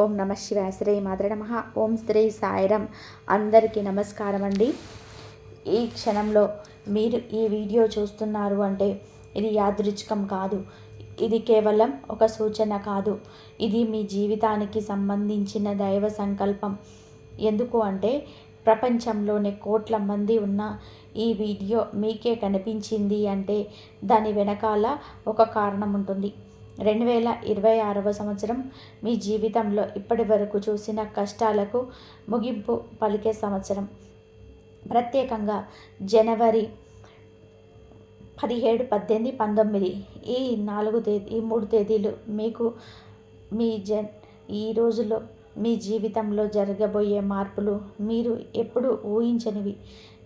ఓం నమ శివాయ శ్రీ మాతృ నమ. ఓం శ్రీ సాయిరం అందరికీ నమస్కారం అండి ఈ క్షణంలో మీరు ఈ వీడియో చూస్తున్నారు అంటే ఇది యాదృచ్ఛికం కాదు. ఇది కేవలం ఒక సూచన కాదు. ఇది మీ జీవితానికి సంబంధించిన దైవ సంకల్పం. ఎందుకు అంటే ప్రపంచంలోనే కోట్ల మంది ఉన్న ఈ వీడియో మీకే కనిపించింది అంటే దాని వెనకాల ఒక కారణం ఉంటుంది. రెండు వేల ఇరవై ఆరవ సంవత్సరం మీ జీవితంలో ఇప్పటి వరకు చూసిన కష్టాలకు ముగింపు పలికే సంవత్సరం. ప్రత్యేకంగా జనవరి పదిహేడు పద్దెనిమిది పంతొమ్మిది. ఈ నాలుగు తేదీ ఈ మూడు తేదీలు మీకు మీ జన్ ఈ రోజుల్లో మీ జీవితంలో జరగబోయే మార్పులు మీరు ఎప్పుడు ఊహించనివి.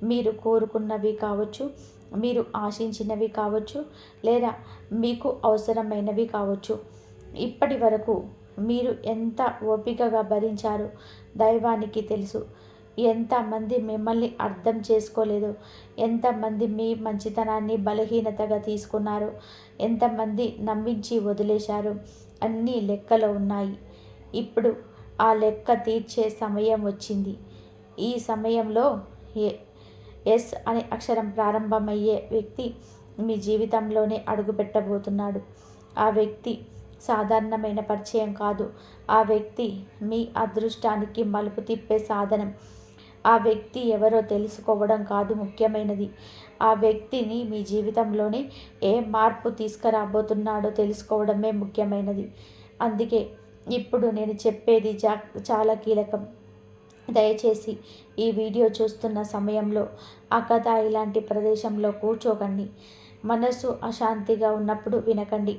మీరు కోరుకున్నవి కావచ్చు. మీరు ఆశించినవి కావచ్చు లేదా మీకు అవసరమైనవి కావచ్చు. ఇప్పటి వరకు మీరు ఎంత ఓపికగా భరించారు దైవానికి తెలుసు. ఎంతమంది మిమ్మల్ని అర్థం చేసుకోలేదు. ఎంతమంది మీ మంచితనాన్ని బలహీనతగా తీసుకున్నారు. ఎంతమంది నమ్మించి వదిలేశారు. అన్నీ లెక్కలో ఉన్నాయి. ఇప్పుడు ఆ లెక్క తీర్చే సమయం వచ్చింది. ఈ సమయంలో ఏ ఎస్ అనే అక్షరం ప్రారంభమయ్యే వ్యక్తి మీ జీవితంలోనే అడుగుపెట్టబోతున్నాడు. ఆ వ్యక్తి సాధారణమైన పరిచయం కాదు. ఆ వ్యక్తి మీ అదృష్టానికి మలుపు తిప్పే సాధనం. ఆ వ్యక్తి ఎవరో తెలుసుకోవడం కాదు ముఖ్యమైనది. ఆ వ్యక్తిని మీ జీవితంలోనే ఏ మార్పు తీసుకురాబోతున్నాడో తెలుసుకోవడమే ముఖ్యమైనది. అందుకే ఇప్పుడు నేను చెప్పేది జా చాలా కీలకం. దయచేసి ఈ వీడియో చూస్తున్న సమయంలో అకథ ఇలాంటి ప్రదేశంలో కూర్చోకండి. మనసు అశాంతిగా ఉన్నప్పుడు వినకండి.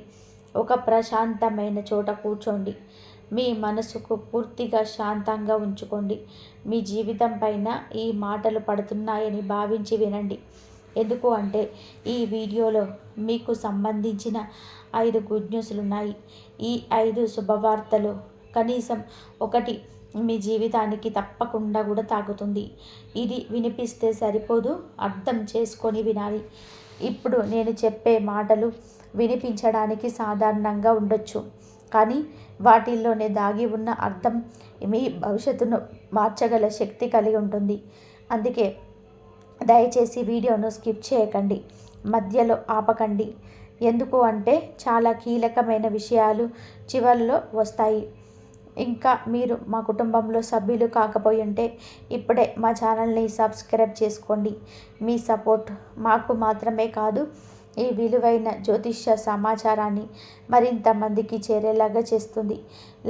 ఒక ప్రశాంతమైన చోట కూర్చోండి. మీ మనసుకు పూర్తిగా శాంతంగా ఉంచుకోండి. మీ జీవితం పైన ఈ మాటలు పడుతున్నాయని భావించి వినండి. ఎందుకు అంటే ఈ వీడియోలో మీకు సంబంధించిన ఐదు గుడ్ న్యూస్లు ఉన్నాయి ఈ ఐదు శుభవార్తలు కనీసం ఒకటి మీ జీవితానికి తప్పకుండా కూడా తాగుతుంది ఇది వినిపిస్తే సరిపోదు అర్థం చేసుకొని వినాలి. ఇప్పుడు నేను చెప్పే మాటలు వినిపించడానికి సాధారణంగా ఉండొచ్చు. కానీ వాటిల్లోనే దాగి ఉన్న అర్థం మీ భవిష్యత్తును మార్చగల శక్తి కలిగి ఉంటుంది. అందుకే దయచేసి వీడియోను స్కిప్ చేయకండి. మధ్యలో ఆపకండి. ఎందుకు అంటే చాలా కీలకమైన విషయాలు చివరిలో వస్తాయి. ఇంకా మీరు మా కుటుంబంలో సభ్యులు కాకపోయి ఉంటే ఇప్పుడే మా ఛానల్ని సబ్స్క్రైబ్ చేసుకోండి. మీ సపోర్ట్ మాకు మాత్రమే కాదు ఈ విలువైన జ్యోతిష్య సమాచారాన్ని మరింత మందికి చేరేలాగా చేస్తుంది.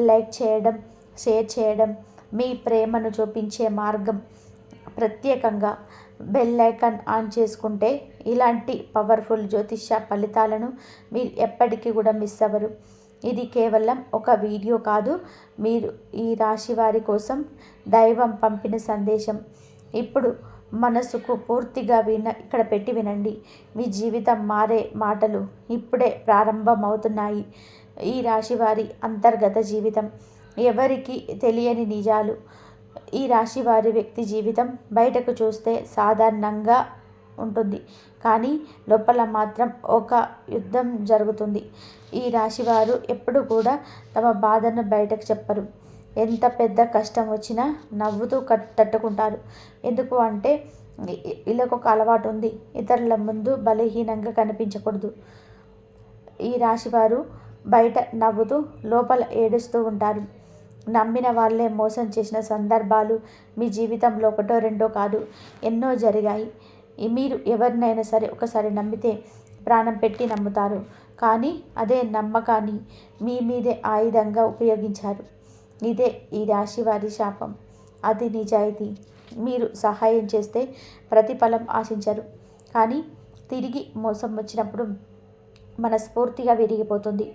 లైక్ చేయడం షేర్ చేయడం మీ ప్రేమను చూపించే మార్గం. ప్రత్యేకంగా బెల్ ఐకాన్ ఆన్ చేసుకుంటే ఇలాంటి పవర్ఫుల్ జ్యోతిష్య ఫలితాలను మీరు ఎప్పటికీ కూడా మిస్ అవ్వరు. ఇది కేవలం ఒక వీడియో కాదు. మీరు ఈ రాశి వారి కోసం దైవం పంపిన సందేశం. ఇప్పుడు మనసుకు పూర్తిగా విన ఇక్కడ పెట్టి వినండి. మీ జీవితం మారే మాటలు ఇప్పుడే ప్రారంభమవుతున్నాయి. ఈ రాశి వారి అంతర్గత జీవితం ఎవరికి తెలియని నిజాలు. ఈ రాశి వారి వ్యక్తి జీవితం బయటకు చూస్తే సాధారణంగా ఉంటుంది. కానీ లోపల మాత్రం ఒక యుద్ధం జరుగుతుంది. ఈ రాశివారు ఎప్పుడు కూడా తమ బాధను బయటకు చెప్పరు. ఎంత పెద్ద కష్టం వచ్చినా నవ్వుతూ తట్టుకుంటారు. ఎందుకు అంటే వీళ్ళకు ఒక అలవాటు ఉంది. ఇతరుల ముందు బలహీనంగా కనిపించకూడదు. ఈ రాశివారు బయట నవ్వుతూ లోపల ఏడుస్తూ ఉంటారు. నమ్మిన వాళ్ళే మోసం చేసిన సందర్భాలు మీ జీవితంలో ఒకటో రెండో కాదు. ఎన్నో జరిగాయి. మీరు ఎవరినైనా సరే ఒకసారి నమ్మితే ప్రాణం పెట్టి నమ్ముతారు. కానీ అదే నమ్మకాన్ని మీ మీదే ఆయుధంగా ఉపయోగించారు. ఇదే ఈ రాశి వారి శాపం. అది నిజాయితీ. మీరు సహాయం చేస్తే ప్రతిఫలం ఆశించరు. కానీ తిరిగి మోసం వచ్చినప్పుడు మనస్ఫూర్తిగా విరిగిపోతుంది.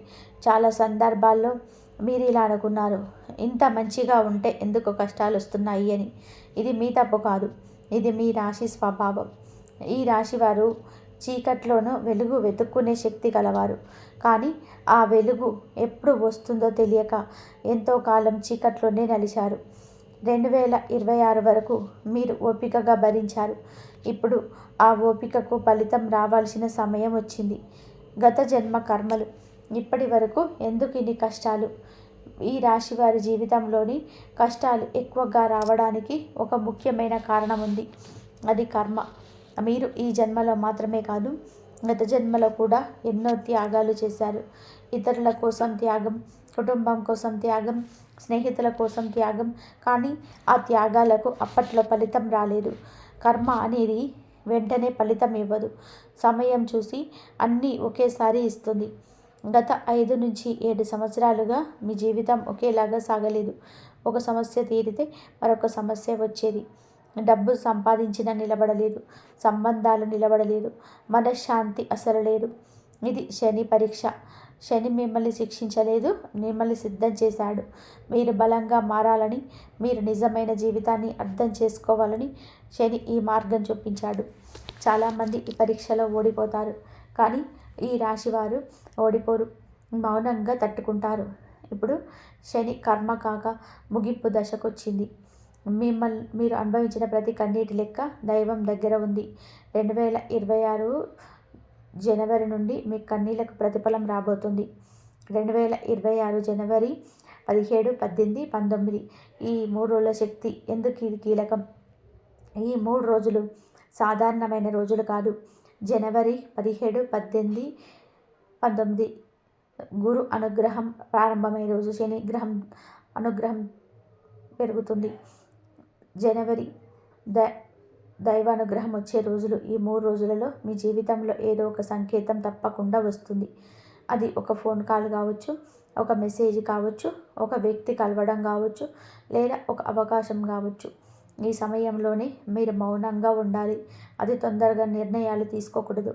చాలా సందర్భాల్లో మీరు ఇలా అనుకున్నారు. ఇంత మంచిగా ఉంటే ఎందుకు కష్టాలు వస్తున్నాయి అని. ఇది మీ తప్పు కాదు. ఇది మీ రాశి స్వభావం. ఈ రాశివారు చీకట్లోనూ వెలుగు వెతుక్కునే శక్తి గలవారు. కానీ ఆ వెలుగు ఎప్పుడు వస్తుందో తెలియక ఎంతో కాలం చీకట్లోనే నలిచారు రెండు వేల ఇరవై ఆరు వరకు మీరు ఓపికగా భరించారు. ఇప్పుడు ఆ ఓపికకు ఫలితం రావాల్సిన సమయం వచ్చింది. గత జన్మ కర్మలు. ఇప్పటి వరకు ఎందుకు ఇన్ని కష్టాలు? ఈ రాశి వారి జీవితంలోని కష్టాలు ఎక్కువగా రావడానికి ఒక ముఖ్యమైన కారణం ఉంది. అది కర్మ. మీరు ఈ జన్మలో మాత్రమే కాదు గత జన్మలో కూడా ఎన్నో త్యాగాలు చేశారు. ఇతరుల కోసం త్యాగం కుటుంబం కోసం త్యాగం స్నేహితుల కోసం త్యాగం కానీ ఆ త్యాగాలకు అప్పట్లో ఫలితం రాలేదు. కర్మ అనేది వెంటనే ఫలితం ఇవ్వదు. సమయం చూసి అన్నీ ఒకేసారి ఇస్తుంది. గత ఐదు నుంచి ఏడు సంవత్సరాలుగా మీ జీవితం ఒకేలాగా సాగలేదు. ఒక సమస్య తీరితే మరొక సమస్య వచ్చేది. డబ్బు సంపాదించిన నిలబడలేదు సంబంధాలు నిలబడలేదు మనశ్శాంతి అసలు లేదు ఇది శని పరీక్ష. శని మిమ్మల్ని శిక్షించలేదు మిమ్మల్ని సిద్ధం చేశాడు. మీరు బలంగా మారాలని మీరు నిజమైన జీవితాన్ని అర్థం చేసుకోవాలని శని ఈ మార్గం చూపించాడు. చాలామంది ఈ పరీక్షలో ఓడిపోతారు కానీ ఈ రాశివారు ఓడిపోరు మౌనంగా తట్టుకుంటారు. ఇప్పుడు శని కర్మ కాక ముగింపు దశకొచ్చింది. మిమ్మల్ని మీరు అనుభవించిన ప్రతి కన్నీటి లెక్క దైవం దగ్గర ఉంది. రెండు వేల ఇరవై ఆరు జనవరి నుండి మీ కన్నీళ్ళకు ప్రతిఫలం రాబోతుంది. రెండు వేల ఇరవై ఆరు జనవరి పదిహేడు పద్దెనిమిది పంతొమ్మిది. ఈ మూడు రోజుల శక్తి ఎందుకు ఇది కీలకం? ఈ మూడు రోజులు సాధారణమైన రోజులు కాదు. జనవరి పదిహేడు పద్దెనిమిది పంతొమ్మిది. గురు అనుగ్రహం ప్రారంభమయ్యే రోజు శని గ్రహం అనుగ్రహం పెరుగుతుంది. జనవరి ద దైవానుగ్రహం వచ్చే రోజులు ఈ మూడు రోజులలో మీ జీవితంలో ఏదో ఒక సంకేతం తప్పకుండా వస్తుంది. అది ఒక ఫోన్ కాల్ కావచ్చు ఒక మెసేజ్ కావచ్చు ఒక వ్యక్తి కలవడం కావచ్చు లేదా ఒక అవకాశం కావచ్చు. ఈ సమయంలోనే మీరు మౌనంగా ఉండాలి. అది తొందరగా నిర్ణయాలు తీసుకోకూడదు.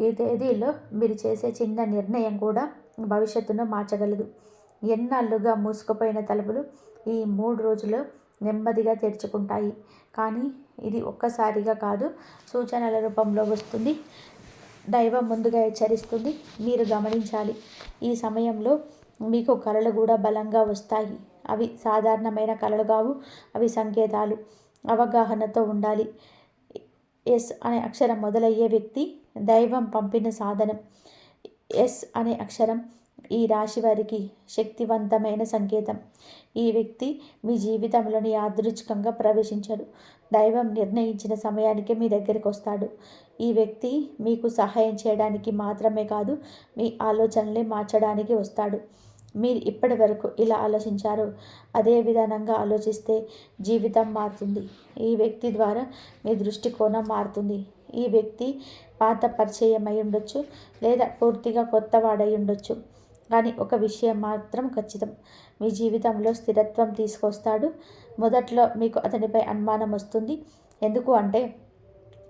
ఈ తేదీలో మీరు చేసే చిన్న నిర్ణయం కూడా భవిష్యత్తును మార్చగలదు. ఎన్నాళ్ళుగా మూసుకుపోయిన తలుపులు ఈ మూడు రోజులు నెమ్మదిగా తెరుచుకుంటాయి. కానీ ఇది ఒక్కసారిగా కాదు సూచనల రూపంలో వస్తుంది. దైవం ముందుగా హెచ్చరిస్తుంది. మీరు గమనించాలి ఈ సమయంలో మీకు కళలు కూడా బలంగా వస్తాయి. అవి సాధారణమైన కళలు కావు అవి సంకేతాలు అవగాహనతో ఉండాలి. ఎస్ అనే అక్షరం మొదలయ్యే వ్యక్తి దైవం పంపిన సాధనం. ఎస్ అనే అక్షరం ఈ రాశి వారికి శక్తివంతమైన సంకేతం. ఈ వ్యక్తి మీ జీవితంలోని యాదృచ్ఛికంగా ప్రవేశించడు. దైవం నిర్ణయించిన సమయానికి మీ దగ్గరికి వస్తాడు. ఈ వ్యక్తి మీకు సహాయం చేయడానికి మాత్రమే కాదు మీ ఆలోచనల్ని మార్చడానికి వస్తాడు. మీరు ఇప్పటి వరకు ఇలా ఆలోచించారు అదే విధానంగా ఆలోచిస్తే జీవితం మారుతుంది. ఈ వ్యక్తి ద్వారా మీ దృష్టికోణం మారుతుంది. ఈ వ్యక్తి పాత పరిచయం అయి ఉండొచ్చు లేదా పూర్తిగా కొత్త వాడై ఉండొచ్చు. కానీ ఒక విషయం మాత్రం ఖచ్చితం. మీ జీవితంలో స్థిరత్వం తీసుకొస్తాడు. మొదట్లో మీకు అతనిపై అనుమానం వస్తుంది. ఎందుకు అంటే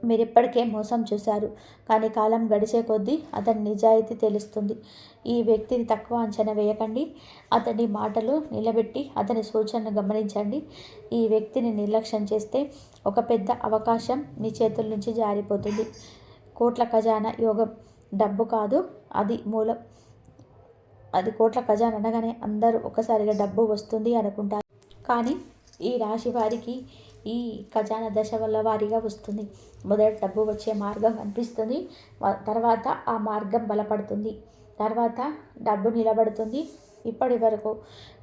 మీరు ఇప్పటికే మోసం చూశారు. కానీ కాలం గడిచే కొద్దీ అతని నిజాయితీ తెలుస్తుంది. ఈ వ్యక్తిని తక్కువ అంచనా వేయకండి. అతని మాటలు నిలబెట్టి అతని సూచనను గమనించండి. ఈ వ్యక్తిని నిర్లక్ష్యం చేస్తే ఒక పెద్ద అవకాశం మీ చేతుల నుంచి జారిపోతుంది. కోట్ల ఖజానా యోగం. డబ్బు కాదు అది మూలం. అది కోట్ల ఖజానా అనగానే అందరూ ఒకసారిగా డబ్బు వస్తుంది అనుకుంటారు. కానీ ఈ రాశి వారికి ఈ ఖజానా దశ వల్ల వారిగా వస్తుంది. మొదట డబ్బు వచ్చే మార్గం కనిపిస్తుంది. తర్వాత ఆ మార్గం బలపడుతుంది. తర్వాత డబ్బు నిలబడుతుంది. ఇప్పటి వరకు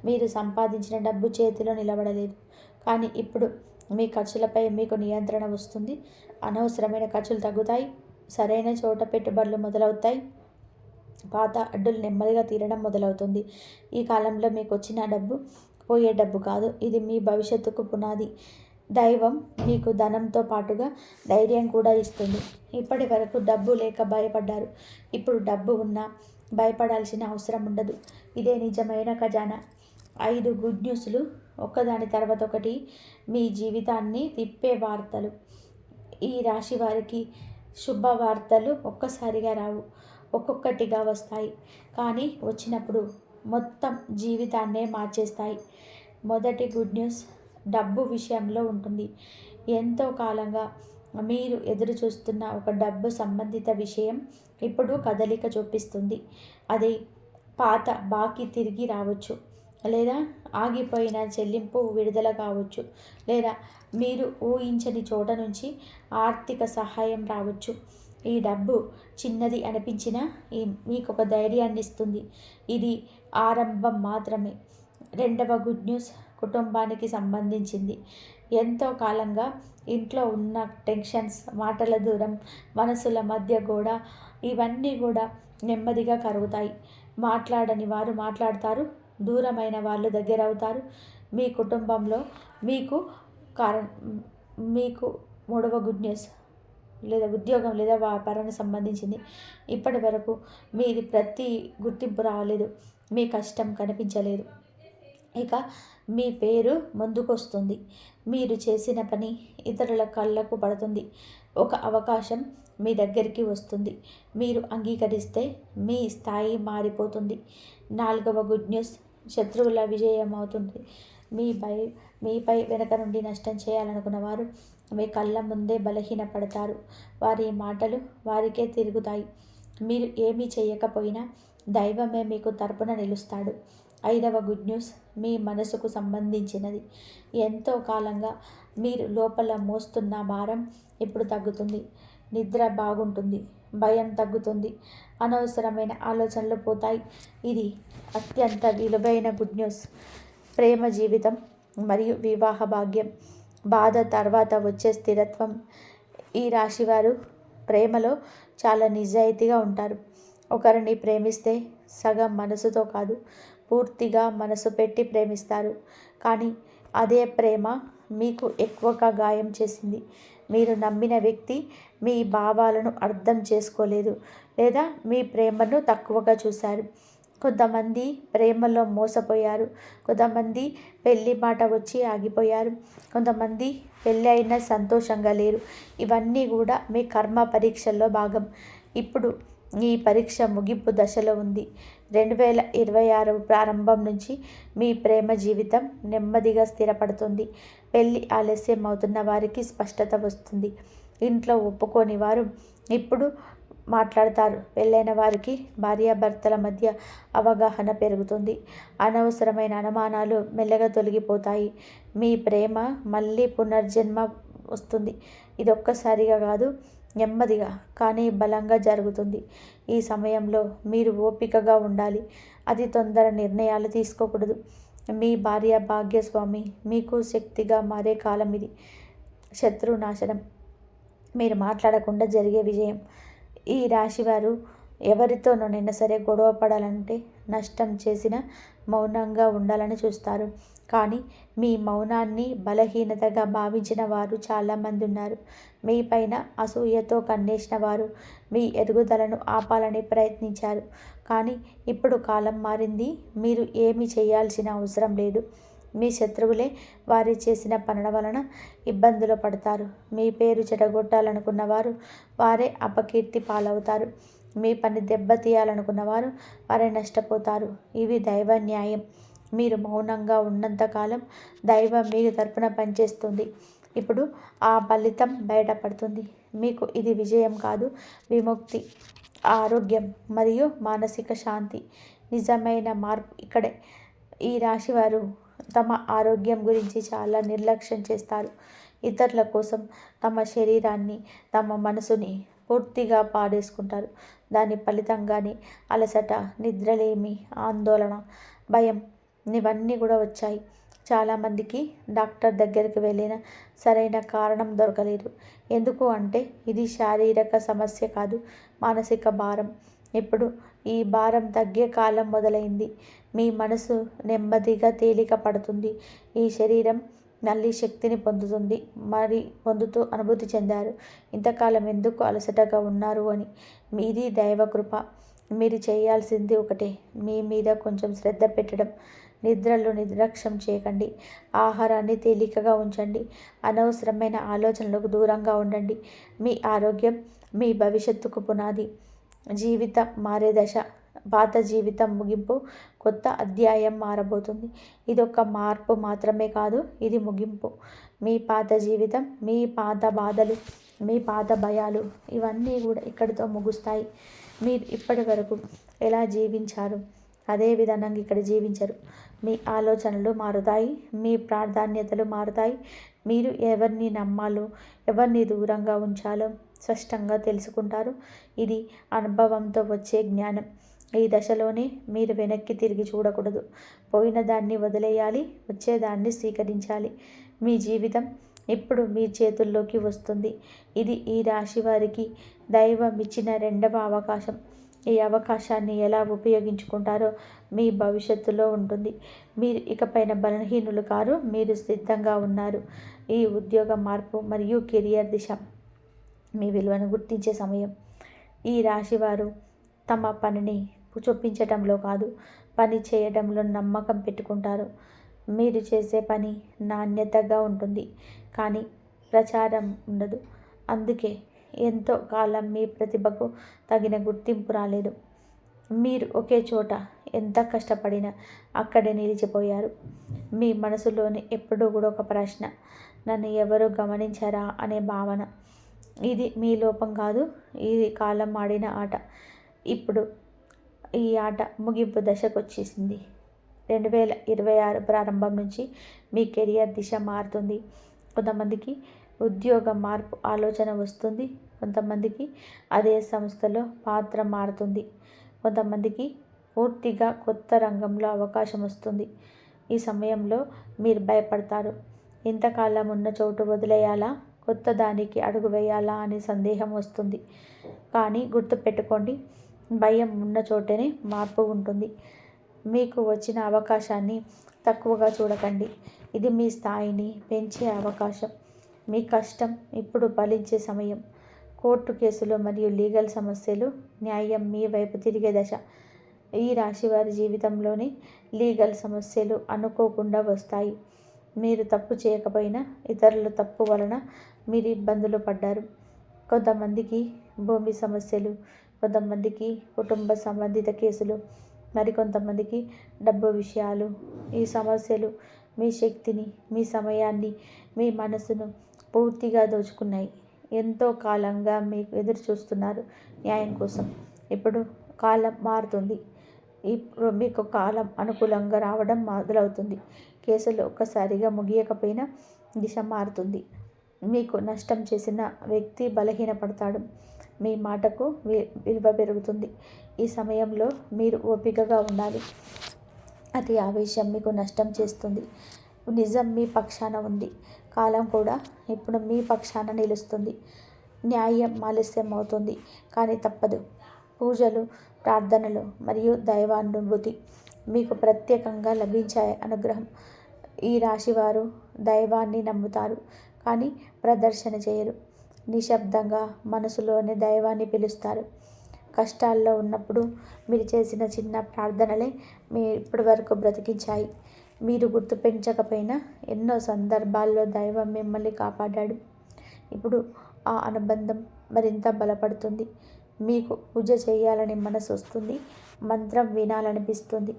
మీరు సంపాదించిన డబ్బు చేతిలో నిలబడలేదు. కానీ ఇప్పుడు మీ ఖర్చులపై మీకు నియంత్రణ వస్తుంది. అనవసరమైన ఖర్చులు తగ్గుతాయి. సరైన చోట పెట్టుబడులు మొదలవుతాయి. పాత అడ్డులు నెమ్మదిగా తీరడం మొదలవుతుంది. ఈ కాలంలో మీకు వచ్చిన డబ్బు పోయే డబ్బు కాదు. ఇది మీ భవిష్యత్తుకు పునాది. దైవం మీకు ధనంతో పాటుగా ధైర్యం కూడా ఇస్తుంది. ఇప్పటి వరకు డబ్బు లేక భయపడ్డారు. ఇప్పుడు డబ్బు ఉన్నా భయపడాల్సిన అవసరం ఉండదు. ఇదే నిజమైన ఖజానా. ఐదు గుడ్ న్యూస్లు ఒక్కదాని తర్వాత ఒకటి మీ జీవితాన్ని తిప్పే వార్తలు. ఈ రాశి వారికి శుభవార్తలు ఒక్కసారిగా రావు. ఒక్కొక్కటిగా వస్తాయి. కానీ వచ్చినప్పుడు మొత్తం జీవితాన్నే మార్చేస్తాయి. మొదటి గుడ్ న్యూస్ డబ్బు విషయంలో ఉంటుంది. ఎంతో కాలంగా మీరు ఎదురు చూస్తున్న ఒక డబ్బు సంబంధిత విషయం ఇప్పుడు కదలిక చూపిస్తుంది. అది పాత బాకీ తిరిగి రావచ్చు. లేదా ఆగిపోయిన చెల్లింపు విడుదల కావచ్చు. లేదా మీరు ఊహించని చోట నుంచి ఆర్థిక సహాయం రావచ్చు. ఈ డబ్బు చిన్నది అనిపించినా ఈ మీకు ఒక ధైర్యాన్ని ఇస్తుంది ఇది ఆరంభం మాత్రమే. రెండవ గుడ్ న్యూస్ కుటుంబానికి సంబంధించింది. ఎంతో కాలంగా ఇంట్లో ఉన్న టెన్షన్స్ మాటల దూరం మనసుల మధ్య కూడా ఇవన్నీ కూడా నెమ్మదిగా కరుగుతాయి. మాట్లాడని వారు మాట్లాడతారు దూరమైన వాళ్ళు దగ్గర అవుతారు మీ కుటుంబంలో మీకు కారణం మీకు మూడవ గుడ్ న్యూస్ లేదా ఉద్యోగం లేదా వ్యాపారానికి సంబంధించింది. ఇప్పటి వరకు మీది ప్రతి గుర్తింపు రాలేదు. మీ కష్టం కనిపించలేదు. ఇక మీ పేరు ముందుకొస్తుంది. మీరు చేసిన పని ఇతరుల కళ్ళకు పడుతుంది. ఒక అవకాశం మీ దగ్గరికి వస్తుంది. మీరు అంగీకరిస్తే మీ స్థాయి మారిపోతుంది. నాలుగవ గుడ్ న్యూస్ శత్రువుల విజయం అవుతుంది మీపై మీపై వెనక నుండి నష్టం చేయాలనుకున్న వారు మీ కళ్ళ ముందే బలహీనపడతారు. వారి మాటలు వారికే తిరుగుతాయి. మీరు ఏమీ చేయకపోయినా దైవమే మీకు తరపున నిలుస్తాడు. ఐదవ గుడ్ న్యూస్ మీ మనసుకు సంబంధించినది. ఎంతో కాలంగా మీరు లోపల మోస్తున్న భారం ఇప్పుడు తగ్గుతుంది. నిద్ర బాగుంటుంది భయం తగ్గుతుంది. అనవసరమైన ఆలోచనలు పోతాయి. ఇది అత్యంత విలువైన గుడ్ న్యూస్. ప్రేమ జీవితం మరియు వివాహ భాగ్యం. బాధ తర్వాత వచ్చే స్థిరత్వం ఈ రాశివారు ప్రేమలో చాలా నిజాయితీగా ఉంటారు. ఒకరిని ప్రేమిస్తే సగం మనసుతో కాదు పూర్తిగా మనసు పెట్టి ప్రేమిస్తారు. కానీ అదే ప్రేమ మీకు ఎక్కువగా గాయం చేసింది. మీరు నమ్మిన వ్యక్తి మీ భావాలను అర్థం చేసుకోలేదు లేదా మీ ప్రేమను తక్కువగా చూశారు. కొంతమంది ప్రేమలో మోసపోయారు. కొంతమంది పెళ్ళి మాట వచ్చి ఆగిపోయారు. కొంతమంది పెళ్ళి అయినా సంతోషంగా లేరు. ఇవన్నీ కూడా మీ కర్మ పరీక్షల్లో భాగం. ఇప్పుడు ఈ పరీక్ష ముగింపు దశలో ఉంది. రెండు వేల ఇరవై ఆరు ప్రారంభం నుంచి మీ ప్రేమ జీవితం నెమ్మదిగా స్థిరపడుతుంది. పెళ్ళి ఆలస్యం అవుతున్న వారికి స్పష్టత వస్తుంది. ఇంట్లో ఒప్పుకోని వారు ఇప్పుడు మాట్లాడతారు. పెళ్ళైన వారికి భార్యాభర్తల మధ్య అవగాహన పెరుగుతుంది. అనవసరమైన అనుమానాలు మెల్లగా తొలగిపోతాయి. మీ ప్రేమ మళ్ళీ పునర్జన్మ వస్తుంది. ఇది ఒక్కసారిగా కాదు నెమ్మదిగా కానీ బలంగా జరుగుతుంది. ఈ సమయంలో మీరు ఓపికగా ఉండాలి. అతి తొందర నిర్ణయాలు తీసుకోకూడదు. మీ భార్య భాగ్యస్వామి మీకు శక్తిగా మారే కాలం ఇది. శత్రు నాశనం మీరు మాట్లాడకుండా జరిగే విజయం. ఈ రాశివారు ఎవరితోనైనా సరే గొడవ పడాలంటే నష్టం చేసిన మౌనంగా ఉండాలని చూస్తారు. కానీ మీ మౌనాన్ని బలహీనతగా భావించిన వారు చాలామంది ఉన్నారు. మీ పైన అసూయతో కన్నేసిన వారు మీ ఎదుగుదలను ఆపాలని ప్రయత్నించారు. కానీ ఇప్పుడు కాలం మారింది. మీరు ఏమి చేయాల్సిన అవసరం లేదు. మీ శత్రువులే వారి చేసిన పనుల వలన ఇబ్బందులు పడతారు. మీ పేరు చెడగొట్టాలనుకున్న వారు వారే అపకీర్తి పాలవుతారు. మీ పని దెబ్బతీయాలనుకున్న వారు వారే నష్టపోతారు. ఇవి దైవ న్యాయం. మీరు మౌనంగా ఉన్నంతకాలం దైవం మీరు తరపున పనిచేస్తుంది. ఇప్పుడు ఆ ఫలితం బయటపడుతుంది. మీకు ఇది విజయం కాదు విముక్తి ఆరోగ్యం మరియు మానసిక శాంతి. నిజమైన మార్పు ఇక్కడే. ఈ రాశివారు తమ ఆరోగ్యం గురించి చాలా నిర్లక్ష్యం చేస్తారు. ఇతరుల కోసం తమ శరీరాన్ని తమ మనసుని పూర్తిగా పాడేసుకుంటారు. దాని ఫలితంగానే అలసట నిద్రలేమి ఆందోళన భయం ఇవన్నీ కూడా వచ్చాయి. చాలామందికి డాక్టర్ దగ్గరికి వెళ్ళిన సరైన కారణం దొరకలేదు. ఎందుకు అంటే ఇది శారీరక సమస్య కాదు మానసిక భారం. ఇప్పుడు ఈ భారం తగ్గే కాలం మొదలైంది. మీ మనసు నెమ్మదిగా తేలిక పడుతుంది ఈ శరీరం మళ్ళీ శక్తిని పొందుతుంది. మరి పొందుతూ అనుభూతి చెందారు. ఇంతకాలం ఎందుకు అలసటగా ఉన్నారు అని. మీది దైవకృప. మీరు చేయాల్సింది ఒకటే. మీ మీద కొంచెం శ్రద్ధ పెట్టడం. నిద్రలో నిర్లక్ష్యం చేయకండి. ఆహారాన్ని తేలికగా ఉంచండి. అనవసరమైన ఆలోచనలకు దూరంగా ఉండండి. మీ ఆరోగ్యం మీ భవిష్యత్తుకు పునాది. జీవితం మారే దశ పాత జీవితం ముగింపు కొత్త అధ్యాయం మారబోతుంది. ఇది ఒక మార్పు మాత్రమే కాదు ఇది ముగింపు. మీ పాత జీవితం మీ పాత బాధలు మీ పాత భయాలు ఇవన్నీ కూడా ఇక్కడితో ముగుస్తాయి. మీరు ఇప్పటి వరకు ఎలా జీవించారు? అదే విధంగా ఇక్కడ జీవించరు. మీ ఆలోచనలు మారుతాయి మీ ప్రాధాన్యతలు మారుతాయి. మీరు ఎవరిని నమ్మాలో ఎవరిని దూరంగా ఉంచాలో స్పష్టంగా తెలుసుకుంటారు. ఇది అనుభవంతో వచ్చే జ్ఞానం. ఈ దశలోనే మీరు వెనక్కి తిరిగి చూడకూడదు. పోయిన దాన్ని వదిలేయాలి వచ్చేదాన్ని స్వీకరించాలి. మీ జీవితం ఇప్పుడు మీ చేతుల్లోకి వస్తుంది. ఇది ఈ రాశి వారికి దైవం ఇచ్చిన రెండవ అవకాశం. ఈ అవకాశాన్ని ఎలా ఉపయోగించుకుంటారో మీ భవిష్యత్తులో ఉంటుంది. మీరు ఇకపైన బలహీనులు కారు మీరు సిద్ధంగా ఉన్నారు. ఈ ఉద్యోగ మార్పు మరియు కెరియర్ దిశ. మీ విలువను గుర్తించే సమయం. ఈ రాశివారు తమ పనిని చొప్పించటంలో కాదు పని చేయడంలో నమ్మకం పెట్టుకుంటారు. మీరు చేసే పని నాణ్యతగా ఉంటుంది కానీ ప్రచారం ఉండదు. అందుకే ఎంతో కాలం మీ ప్రతిభకు తగిన గుర్తింపు రాలేదు. మీరు ఒకే చోట ఎంత కష్టపడినా అక్కడే నిలిచిపోయారు. మీ మనసులోని ఎప్పుడూ కూడా ఒక ప్రశ్న నన్ను ఎవరు గమనించారా అనే భావన ఇది మీ లోపం కాదు. ఇది కాలం ఆడిన ఆట. ఇప్పుడు ఈ ఆట ముగింపు దశకు వచ్చేసింది రెండు వేల ఇరవై ఆరు ప్రారంభం నుంచి మీ కెరియర్ దిశ మారుతుంది. కొంతమందికి ఉద్యోగ మార్పు ఆలోచన వస్తుంది. కొంతమందికి అదే సంస్థలో పాత్ర మారుతుంది. కొంతమందికి పూర్తిగా కొత్త రంగంలో అవకాశం వస్తుంది. ఈ సమయంలో మీరు భయపడతారు. ఇంతకాలం ఉన్న చోటు వదిలేయాలా? కొత్త దానికి అడుగు వేయాలా అనే సందేహం వస్తుంది. కానీ గుర్తుపెట్టుకోండి భయం ఉన్న చోటనే మార్పు ఉంటుంది. మీకు వచ్చిన అవకాశాన్ని తక్కువగా చూడకండి. ఇది మీ స్థాయిని పెంచే అవకాశం. మీ కష్టం ఇప్పుడు ఫలించే సమయం. కోర్టు కేసులు మరియు లీగల్ సమస్యలు న్యాయం మీ వైపు తిరిగే దశ. ఈ రాశి వారి జీవితంలోని లీగల్ సమస్యలు అనుకోకుండా వస్తాయి. మీరు తప్పు చేయకపోయినా ఇతరుల తప్పు వలన మీరు ఇబ్బందులు పడ్డారు. కొంతమందికి భూమి సమస్యలు కొంతమందికి కుటుంబ సంబంధిత కేసులు మరికొంతమందికి డబ్బు విషయాలు. ఈ సమస్యలు మీ శక్తిని మీ సమయాన్ని మీ మనసును పూర్తిగా దోచుకున్నాయి. ఎంతో కాలంగా మీకు ఎదురు చూస్తున్నారు న్యాయం కోసం. ఇప్పుడు కాలం మారుతుంది. ఇప్పుడు మీకు కాలం అనుకూలంగా రావడం మొదలవుతుంది. కేసులు ఒక్కసారిగా ముగియకపోయినా దిశ మారుతుంది. మీకు నష్టం చేసిన వ్యక్తి బలహీనపడతాడు. మీ మాటకు విలువ పెరుగుతుంది. ఈ సమయంలో మీరు ఓపికగా ఉండాలి. అతి ఆవేశం మీకు నష్టం చేస్తుంది. నిజం మీ పక్షాన ఉంది. కాలం కూడా ఇప్పుడు మీ పక్షాన నిలుస్తుంది. న్యాయం ఆలస్యం అవుతుంది. కానీ తప్పదు. పూజలు ప్రార్థనలు మరియు దైవానుభూతి మీకు ప్రత్యేకంగా లభించాయి అనుగ్రహం. ఈ రాశివారు దైవాన్ని నమ్ముతారు. కానీ ప్రదర్శన చేయరు. నిశ్శబ్దంగా మనసులోని దైవాన్ని పిలుస్తారు. కష్టాల్లో ఉన్నప్పుడు మీరు చేసిన చిన్న ప్రార్థనలే మీ ఇప్పటి వరకు బ్రతికించాయి. మీరు గుర్తు పెంచకపోయినా ఎన్నో సందర్భాల్లో దైవం మిమ్మల్ని కాపాడాడు. ఇప్పుడు ఆ అనుబంధం మరింత బలపడుతుంది. మీకు పూజ చేయాలని మనసు వస్తుంది. మంత్రం వినాలనిపిస్తుంది.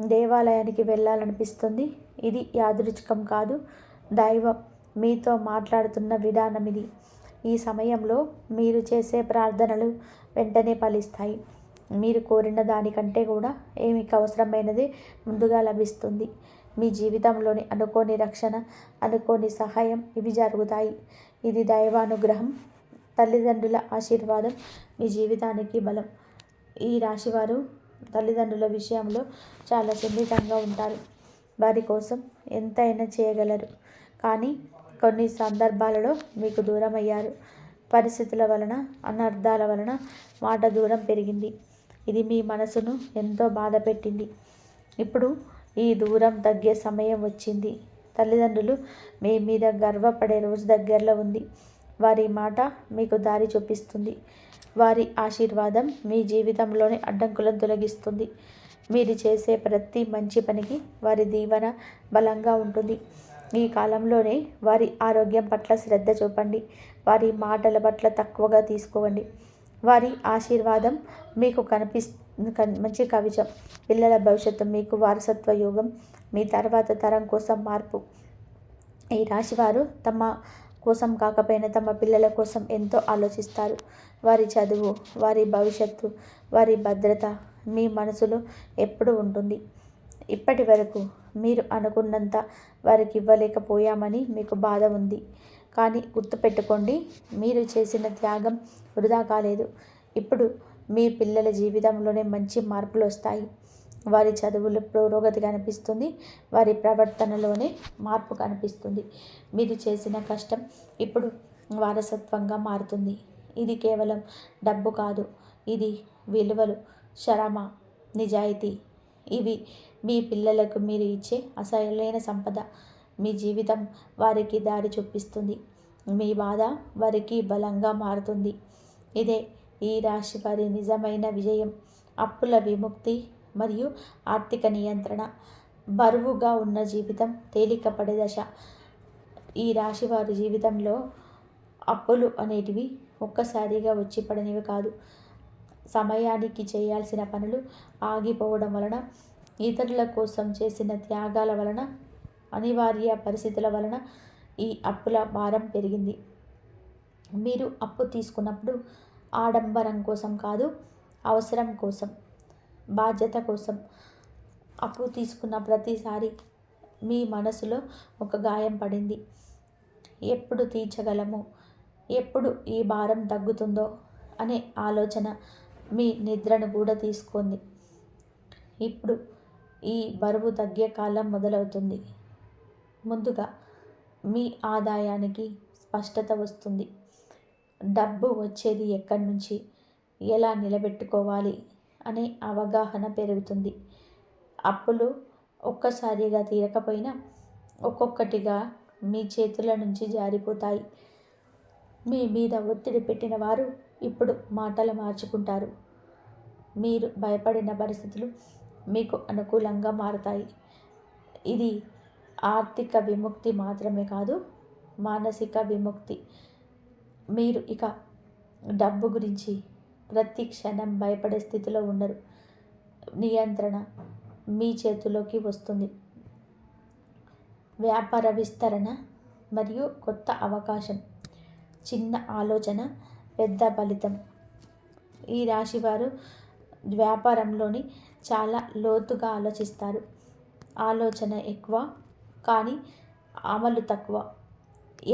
దేవాలయానికి వెళ్ళాలనిపిస్తుంది. ఇది యాదృచ్ఛికం కాదు. దైవం మీతో మాట్లాడుతున్న విధానం ఇది. ఈ సమయంలో మీరు చేసే ప్రార్థనలు వెంటనే ఫలిస్తాయి. మీరు కోరిన దానికంటే కూడా ఏమికి అవసరమైనది ముందుగా లభిస్తుంది. మీ జీవితంలోని అనుకోని రక్షణ అనుకోని సహాయం ఇవి జరుగుతాయి. ఇది దైవానుగ్రహం తల్లిదండ్రుల ఆశీర్వాదం మీ జీవితానికి బలం. ఈ రాశివారు తల్లిదండ్రుల విషయంలో చాలా సున్నితంగా ఉంటారు. వారి కోసం ఎంతైనా చేయగలరు. కానీ కొన్ని సందర్భాలలో మీకు దూరం అయ్యారు పరిస్థితుల వలన అనర్థాల వలన మాట దూరం పెరిగింది. ఇది మీ మనసును ఎంతో బాధ పెట్టింది ఇప్పుడు ఈ దూరం తగ్గే సమయం వచ్చింది. తల్లిదండ్రులు మీ మీద గర్వపడే రోజు దగ్గరలో ఉంది. వారి మాట మీకు దారి చూపిస్తుంది. వారి ఆశీర్వాదం మీ జీవితంలోని అడ్డంకులను తొలగిస్తుంది. మీరు చేసే ప్రతి మంచి పనికి వారి దీవెన బలంగా ఉంటుంది. ఈ కాలంలోనే వారి ఆరోగ్యం పట్ల శ్రద్ధ చూపండి. వారి మాటల పట్ల తక్కువగా తీసుకోవండి వారి ఆశీర్వాదం మీకు కనిపిస్ మంచి కవిచం పిల్లల భవిష్యత్తు మీకు వారసత్వ యోగం. మీ తర్వాత తరం కోసం మార్పు. ఈ రాశివారు తమ కోసం కాకపోయినా తమ పిల్లల కోసం ఎంతో ఆలోచిస్తారు. వారి చదువు వారి భవిష్యత్తు వారి భద్రత మీ మనసులో ఎప్పుడు ఉంటుంది. ఇప్పటి వరకు మీరు అనుకున్నంత వారికి ఇవ్వలేకపోయామని మీకు బాధ ఉంది. కానీ గుర్తుపెట్టుకోండి మీరు చేసిన త్యాగం వృధా కాలేదు. ఇప్పుడు మీ పిల్లల జీవితంలోనే మంచి మార్పులు వస్తాయి. వారి చదువులు పురోగతి కనిపిస్తుంది. వారి ప్రవర్తనలోనే మార్పు కనిపిస్తుంది. మీరు చేసిన కష్టం ఇప్పుడు వారసత్వంగా మారుతుంది. ఇది కేవలం డబ్బు కాదు ఇది విలువలు. శ్రమ నిజాయితీ. ఇవి మీ పిల్లలకు మీరు ఇచ్చే అసలైన సంపద. మీ జీవితం వారికి దారి చూపిస్తుంది. మీ బాధ వారికి బలంగా మారుతుంది. ఇదే ఈ రాశి వారి నిజమైన విజయం. అప్పుల విముక్తి మరియు ఆర్థిక నియంత్రణ. బరువుగా ఉన్న జీవితం తేలికపడే దశ. ఈ రాశి వారి జీవితంలో అప్పులు అనేటివి ఒక్కసారిగా వచ్చి పడనివి కాదు. సమయానికి చేయాల్సిన పనులు ఆగిపోవడం వలన ఇతరుల కోసం చేసిన త్యాగాల వలన అనివార్య పరిస్థితుల వలన ఈ అప్పుల భారం పెరిగింది. మీరు అప్పు తీసుకున్నప్పుడు ఆడంబరం కోసం కాదు అవసరం కోసం బాధ్యత కోసం అప్పు తీసుకున్న ప్రతిసారి మీ మనసులో ఒక గాయం పడింది. ఎప్పుడు తీర్చగలము? ఎప్పుడు ఈ భారం తగ్గుతుందో? అనే ఆలోచన మీ నిద్రను కూడా తీసుకుంది ఇప్పుడు ఈ బరువు తగ్గే కాలం మొదలవుతుంది. ముందుగా మీ ఆదాయానికి స్పష్టత వస్తుంది. డబ్బు వచ్చేది ఎక్కడి నుంచి ఎలా నిలబెట్టుకోవాలి అనే అవగాహన పెరుగుతుంది. అప్పులు ఒక్కసారిగా తీరకపోయినా ఒక్కొక్కటిగా మీ చేతుల నుంచి జారిపోతాయి. మీ మీద ఒత్తిడి పెట్టిన వారు ఇప్పుడు మాటలు మార్చుకుంటారు. మీరు భయపడిన పరిస్థితులు మీకు అనుకూలంగా మారుతాయి. ఇది ఆర్థిక విముక్తి మాత్రమే కాదు మానసిక విముక్తి. మీరు ఇక డబ్బు గురించి ప్రతి క్షణం భయపడే స్థితిలో ఉండరు. నియంత్రణ మీ చేతిలోకి వస్తుంది. వ్యాపార విస్తరణ మరియు కొత్త అవకాశం. చిన్న ఆలోచన పెద్ద ఫలితం. ఈ రాశివారు వ్యాపారంలోని చాలా లోతుగా ఆలోచిస్తారు. ఆలోచన ఎక్కువ కానీ అమలు తక్కువ.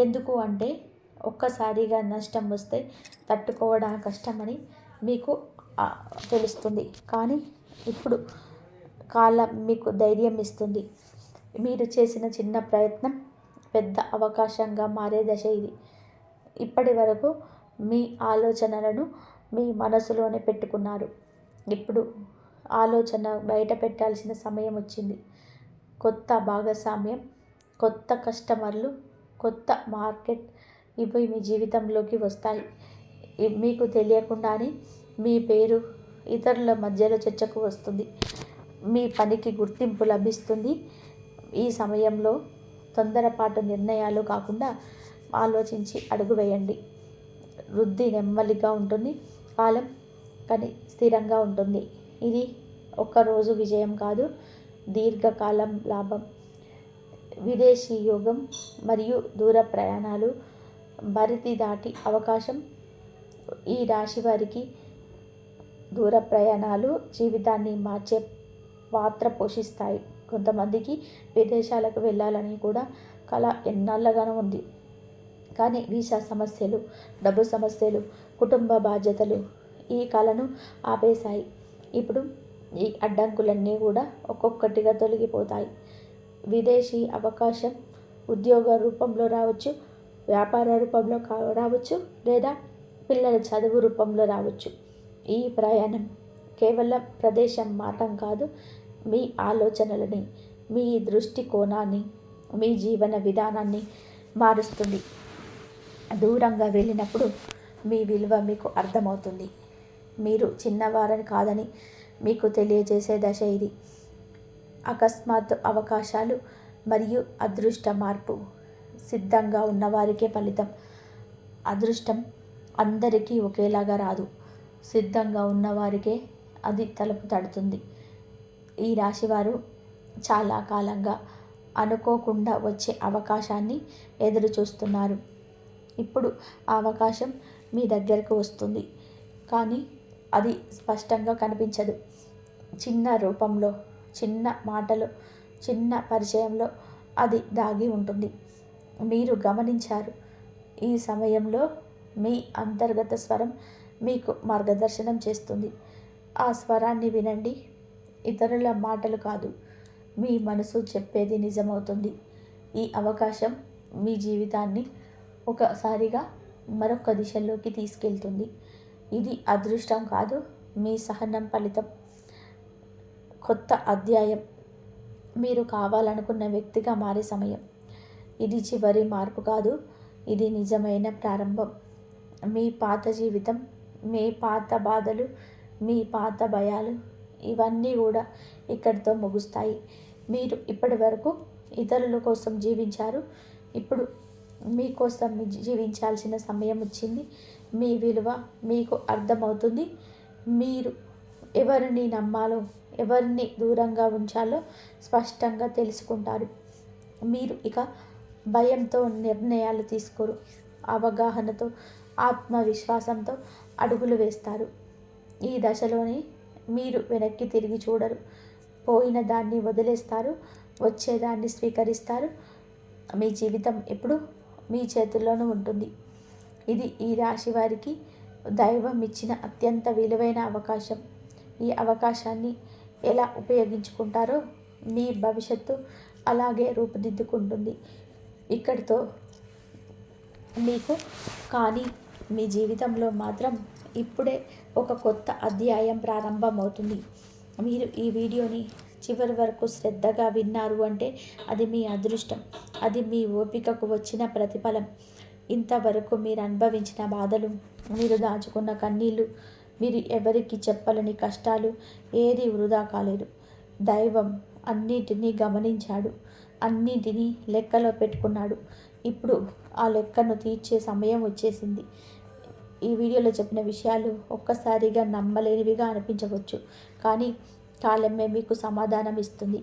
ఎందుకు అంటే ఒక్కసారిగా నష్టం వస్తే తట్టుకోవడం కష్టమని మీకు తెలుస్తుంది. కానీ ఇప్పుడు కాలం మీకు ధైర్యం ఇస్తుంది. మీరు చేసిన చిన్న ప్రయత్నం పెద్ద అవకాశంగా మారే దశ ఇది. ఇప్పటి వరకు మీ ఆలోచనలను మీ మనసులోనే పెట్టుకున్నారు. ఇప్పుడు ఆలోచన బయట పెట్టాల్సిన సమయం వచ్చింది. కొత్త భాగస్వామ్యం కొత్త కస్టమర్లు కొత్త మార్కెట్ ఇవి మీ జీవితంలోకి వస్తాయి. మీకు తెలియకుండానే మీ పేరు ఇతరుల మధ్యలో చర్చకు వస్తుంది. మీ పనికి గుర్తింపు లభిస్తుంది. ఈ సమయంలో తొందరపాటు నిర్ణయాలు కాకుండా ఆలోచించి అడుగు వేయండి. వృద్ధి నెమ్మదిగా ఉంటుంది కాలం కానీ స్థిరంగా ఉంటుంది. ఇది ఒక్కరోజు విజయం కాదు దీర్ఘకాలం లాభం. విదేశీ యోగం మరియు దూర ప్రయాణాలు భరితి దాటి అవకాశం. ఈ రాశి వారికి దూర ప్రయాణాలు జీవితాన్ని మార్చే పాత్ర పోషిస్తాయి. కొంతమందికి విదేశాలకు వెళ్ళాలని కూడా కళ ఎన్నాళ్ళగానో ఉంది. కానీ వీసా సమస్యలు డబ్బు సమస్యలు కుటుంబ బాధ్యతలు ఈ కళను ఆపేశాయి. ఇప్పుడు ఈ అడ్డంకులన్నీ కూడా ఒక్కొక్కటిగా తొలగిపోతాయి. విదేశీ అవకాశం ఉద్యోగ రూపంలో రావచ్చు వ్యాపార రూపంలో రావచ్చు లేదా పిల్లల చదువు రూపంలో రావచ్చు. ఈ ప్రయాణం కేవలం ప్రదేశం మాటం కాదు మీ ఆలోచనలని మీ దృష్టికోణాన్ని మీ జీవన విధానాన్ని మారుస్తుంది. దూరంగా వెళ్ళినప్పుడు మీ విలువ మీకు అర్థమవుతుంది. మీరు చిన్నవారని కాదని మీకు తెలియజేసే దశ ఇది. అకస్మాత్తు అవకాశాలు మరియు అదృష్ట మార్పు. సిద్ధంగా ఉన్నవారికే ఫలితం. అదృష్టం అందరికీ ఒకేలాగా రాదు. సిద్ధంగా ఉన్నవారికే అది తలుపు తడుతుంది. ఈ రాశివారు చాలా కాలంగా అనుకోకుండా వచ్చే అవకాశాన్ని ఎదురు చూస్తున్నారు ఇప్పుడు ఆ అవకాశం మీ దగ్గరకు వస్తుంది. కానీ అది స్పష్టంగా కనిపించదు. చిన్న రూపంలో చిన్న మాటలు చిన్న పరిచయంలో అది దాగి ఉంటుంది. మీరు గమనించారు. ఈ సమయంలో మీ అంతర్గత స్వరం మీకు మార్గదర్శనం చేస్తుంది. ఆ స్వరాన్ని వినండి. ఇతరుల మాటలు కాదు. మీ మనసు చెప్పేది నిజమవుతుంది. ఈ అవకాశం మీ జీవితాన్ని ఒకసారిగా మరొక దిశలోకి తీసుకెళ్తుంది. ఇది అదృష్టం కాదు మీ సహనం ఫలితం. కొత్త అధ్యాయం. మీరు కావాలనుకున్న వ్యక్తిగా మారే సమయం. ఇది చివరి మార్పు కాదు ఇది నిజమైన ప్రారంభం. మీ పాత జీవితం మీ పాత బాధలు మీ పాత భయాలు ఇవన్నీ కూడా ఇక్కడితో ముగుస్తాయి. మీరు ఇప్పటి వరకు ఇతరుల కోసం జీవించారు. ఇప్పుడు మీకోసం జీవించాల్సిన సమయం వచ్చింది. మీ విలువ మీకు అర్థమవుతుంది. మీరు ఎవరిని నమ్మాలో ఎవరిని దూరంగా ఉంచాలో స్పష్టంగా తెలుసుకుంటారు. మీరు ఇక భయంతో నిర్ణయాలు తీసుకోరు. అవగాహనతో ఆత్మవిశ్వాసంతో అడుగులు వేస్తారు. ఈ దశలోనే మీరు వెనక్కి తిరిగి చూడరు. పోయిన దాన్ని వదిలేస్తారు. వచ్చేదాన్ని స్వీకరిస్తారు. మీ జీవితం ఎప్పుడు మీ చేతుల్లోనూ ఉంటుంది. ఇది ఈ రాశి వారికి దైవం ఇచ్చిన అత్యంత విలువైన అవకాశం. ఈ అవకాశాన్ని ఎలా ఉపయోగించుకుంటారో మీ భవిష్యత్తు అలాగే రూపుదిద్దుకుంటుంది. ఇక్కడితో మీకు కానీ మీ జీవితంలో మాత్రం ఇప్పుడే ఒక కొత్త అధ్యాయం ప్రారంభమవుతుంది. మీరు ఈ వీడియోని చివరి వరకు శ్రద్ధగా విన్నారు అంటే అది మీ అదృష్టం. అది మీ ఓపికకు వచ్చిన ప్రతిఫలం. ఇంతవరకు మీరు అనుభవించిన బాధలు మీరు దాచుకున్న కన్నీళ్ళు మీరు ఎవరికి చెప్పలేని కష్టాలు ఏది వృధా కాలేదు. దైవం అన్నిటినీ గమనించాడు అన్నిటినీ లెక్కలో పెట్టుకున్నాడు. ఇప్పుడు ఆ లెక్కను తీర్చే సమయం వచ్చేసింది. ఈ వీడియోలో చెప్పిన విషయాలు ఒక్కసారిగా నమ్మలేనివిగా అనిపించవచ్చు. కానీ కాలమే మీకు సమాధానం ఇస్తుంది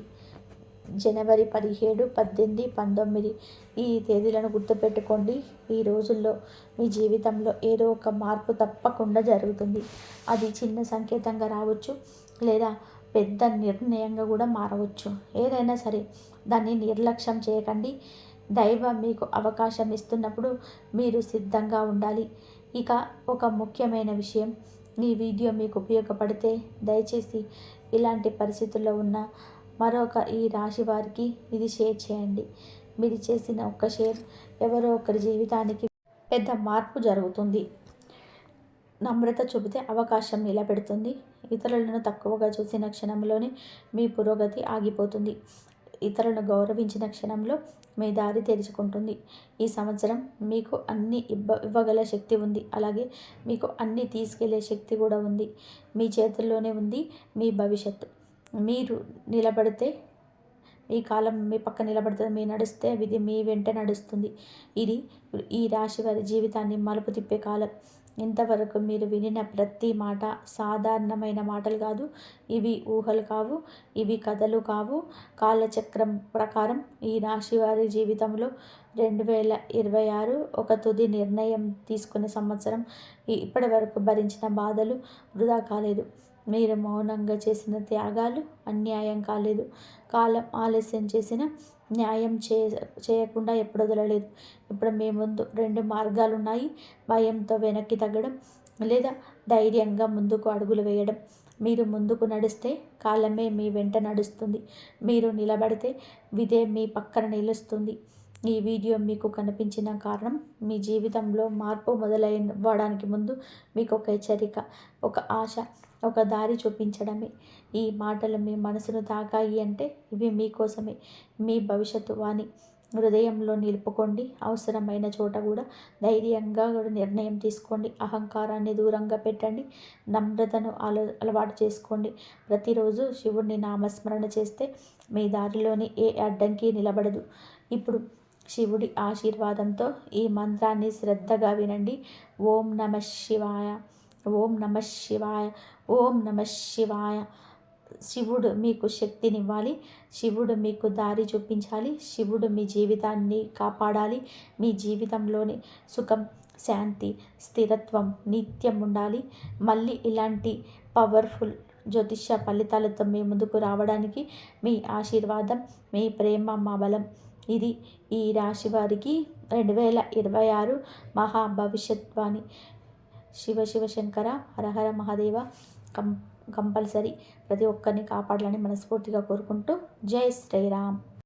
జనవరి పదిహేడు పద్దెనిమిది పంతొమ్మిది. ఈ తేదీలను గుర్తుపెట్టుకోండి. ఈ రోజుల్లో మీ జీవితంలో ఏదో ఒక మార్పు తప్పకుండా జరుగుతుంది. అది చిన్న సంకేతంగా రావచ్చు లేదా పెద్ద నిర్ణయంగా కూడా మారవచ్చు. ఏదైనా సరే దాన్ని నిర్లక్ష్యం చేయకండి. దైవం మీకు అవకాశం ఇస్తున్నప్పుడు మీరు సిద్ధంగా ఉండాలి. ఇక ఒక ముఖ్యమైన విషయం ఈ వీడియో మీకు ఉపయోగపడితే దయచేసి ఇలాంటి పరిస్థితుల్లో ఉన్న మరొక ఈ రాశి వారికి ఇది షేర్ చేయండి. మీరు చేసిన ఒక్క షేర్ ఎవరో ఒకరి జీవితానికి పెద్ద మార్పు జరుగుతుంది. నమ్రత చూపితే అవకాశం నిలబెడుతుంది. ఇతరులను తక్కువగా చూసిన క్షణంలోనే మీ పురోగతి ఆగిపోతుంది. ఇతరులను గౌరవించిన క్షణంలో మీ దారి తెరుచుకుంటుంది. ఈ సంవత్సరం మీకు అన్ని ఇవ్వ ఇవ్వగల శక్తి ఉంది. అలాగే మీకు అన్ని తీసుకెళ్ళే శక్తి కూడా ఉంది. మీ చేతుల్లోనే ఉంది మీ భవిష్యత్తు. మీరు నిలబడితే మీ కాలం మీ పక్క నిలబడుతుంది మీ నడిస్తే విధి మీ వెంట నడుస్తుంది. ఇది ఈ రాశి వారి జీవితాన్ని మలుపు తిప్పే కాలం. ఇంతవరకు మీరు వినిన ప్రతి మాట సాధారణమైన మాటలు కాదు. ఇవి ఊహలు కావు ఇవి కథలు కావు. కాలచక్రం ప్రకారం ఈ రాశివారి జీవితంలో రెండు వేల ఇరవై ఆరు ఒక తుది నిర్ణయం తీసుకునే సంవత్సరం ఇప్పటి వరకు భరించిన బాధలు వృధా కాలేదు. మీరు మౌనంగా చేసిన త్యాగాలు అన్యాయం కాలేదు. కాలం ఆలస్యం చేసిన న్యాయం చే చేయకుండా ఎప్పుడు వదలలేదు. ఇప్పుడు మీ ముందు రెండు మార్గాలు ఉన్నాయి భయంతో వెనక్కి తగ్గడం లేదా ధైర్యంగా ముందుకు అడుగులు వేయడం. మీరు ముందుకు నడిస్తే కాలమే మీ వెంట నడుస్తుంది. మీరు నిలబడితే విదే మీ పక్కన నిలుస్తుంది. ఈ వీడియో మీకు కనిపించిన కారణం మీ జీవితంలో మార్పు మొదలైవ్వడానికి ముందు మీకు ఒక హెచ్చరిక ఒక ఆశ ఒక దారి చూపించడమే. ఈ మాటలు మీ మనసును తాకాయి అంటే ఇవి మీకోసమే మీ భవిష్యత్తు వాణి హృదయంలో నిలుపుకోండి. అవసరమైన చోట కూడా ధైర్యంగా కూడా నిర్ణయం తీసుకోండి. అహంకారాన్ని దూరంగా పెట్టండి. నమ్రతను అల అలవాటు చేసుకోండి. ప్రతిరోజు శివుడిని నామస్మరణ చేస్తే మీ దారిలోని ఏ అడ్డంకి నిలబడదు. ఇప్పుడు శివుడి ఆశీర్వాదంతో ఈ మంత్రాన్ని శ్రద్ధగా వినండి. ఓం నమ శివాయ ఓం నమ శివాయ ఓం నమ శివాయ. శివుడు మీకు శక్తినివ్వాలి. శివుడు మీకు దారి చూపించాలి. శివుడు మీ జీవితాన్ని కాపాడాలి. మీ జీవితంలోని సుఖం శాంతి స్థిరత్వం నిత్యం ఉండాలి. మళ్ళీ ఇలాంటి పవర్ఫుల్ జ్యోతిష్య ఫలితాలతో మీ ముందుకు రావడానికి మీ ఆశీర్వాదం మీ ప్రేమ మా బలం ఇది ఈ రాశి వారికి రెండు వేల ఇరవై ఆరు మహా భవిష్యత్వాణి శివ శివ శంకర హరహర మహాదేవ కం కంపల్సరీ ప్రతి ఒక్కరిని కాపాడాలని మనస్ఫూర్తిగా కోరుకుంటూ జై శ్రీరామ్.